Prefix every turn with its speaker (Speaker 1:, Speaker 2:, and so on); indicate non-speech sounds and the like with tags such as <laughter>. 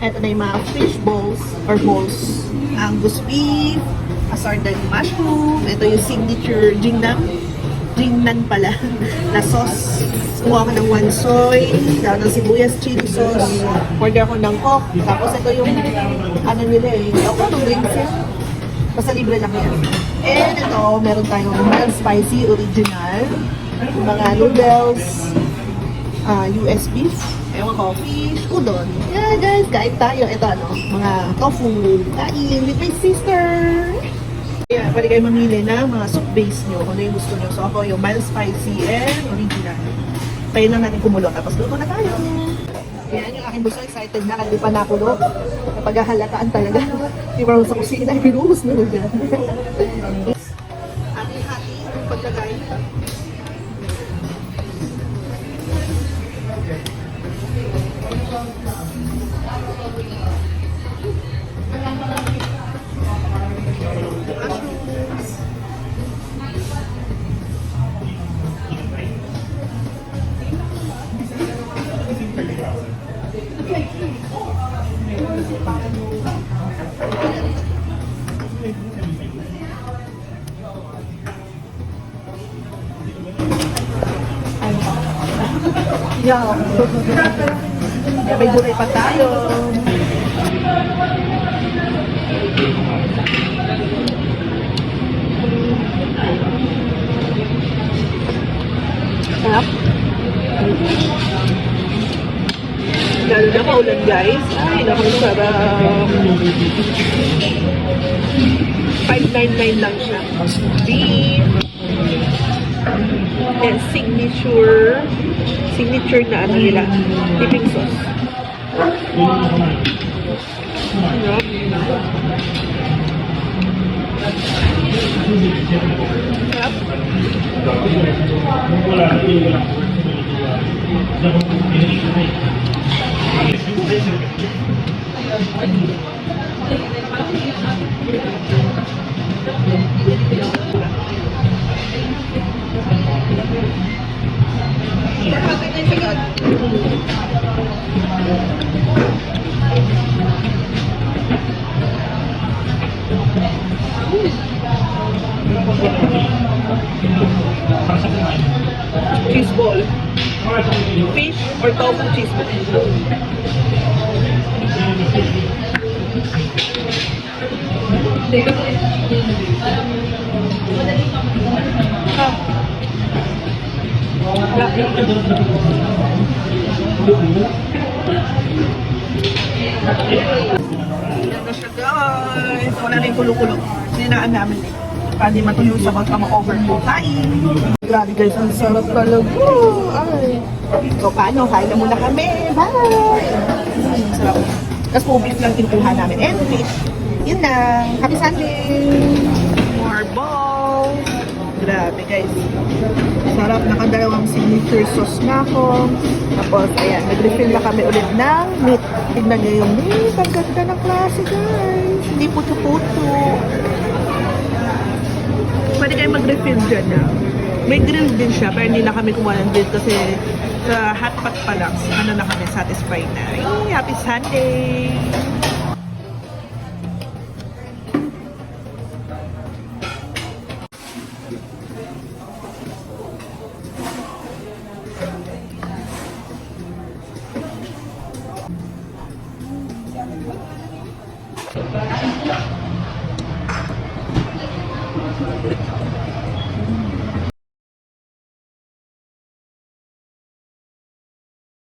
Speaker 1: Ito na yung mga fish balls or balls. Angus beef, assorted mushroom. Ito yung signature jingdam. Jingnan pala. <laughs> na sauce. Kumuha ko ng one soy. Dahil ng sibuyas chili sauce. Order ako ng coke. Tapos ito yung ano nila eh. Ako itong drinks yan. Basta libre lang yan. And ito, meron tayong mild spicy original. Mga noodles, ah US beef, ewan ko, fish, udon. Yeah, guys, kain tayo. Ito ano, mga tofu. Kain with my sister. Yeah, pwede kayo mamili ng mga soup base nyo kung ano yung gusto nyo. So ako yung mild spicy and original. Tayo na natin kumulo. Tapos luto na tayo. Yan yung aking gusto. Excited na kasi pa nakulo. Napaghahalataan talaga. Di ba sa kusina, pinuhos na dyan. Hati-hati yung pagkagay. Yeah. may gulay pa tayo. Sarap. Lalo na maulan guys. Ay, naku, sarap. 599 lang siya. Beef. And signature signature na ano nila, dipping sauce. Sarap. Sarap. Cheese ball. Fish or tofu cheese ball. Yan na siya guys. Wala na yung kulo-kulo. Sinaan namin eh. Para di matuyo sa bag ma-overcook. Kain! Grabe guys, ang sarap talaga. Ay. So paano? Kain na muna kami. Bye! Sarap. Tapos po beef lang kinukuha namin. And fish. Yun na. Happy Sunday! More balls! Grabe guys. Sarap. Nakadalawang signature sauce na ako. Tapos, ayan, nag-refill na kami ulit ng meat. Tignan nyo yung meat. Ang ganda ng klase, guys. Hindi puto-puto. Pwede kayo mag-refill dyan na. May grill din siya, pero hindi na kami kumuha ng grill kasi sa hotpot pa lang, ano na kami, satisfied na. Ay, happy Sunday!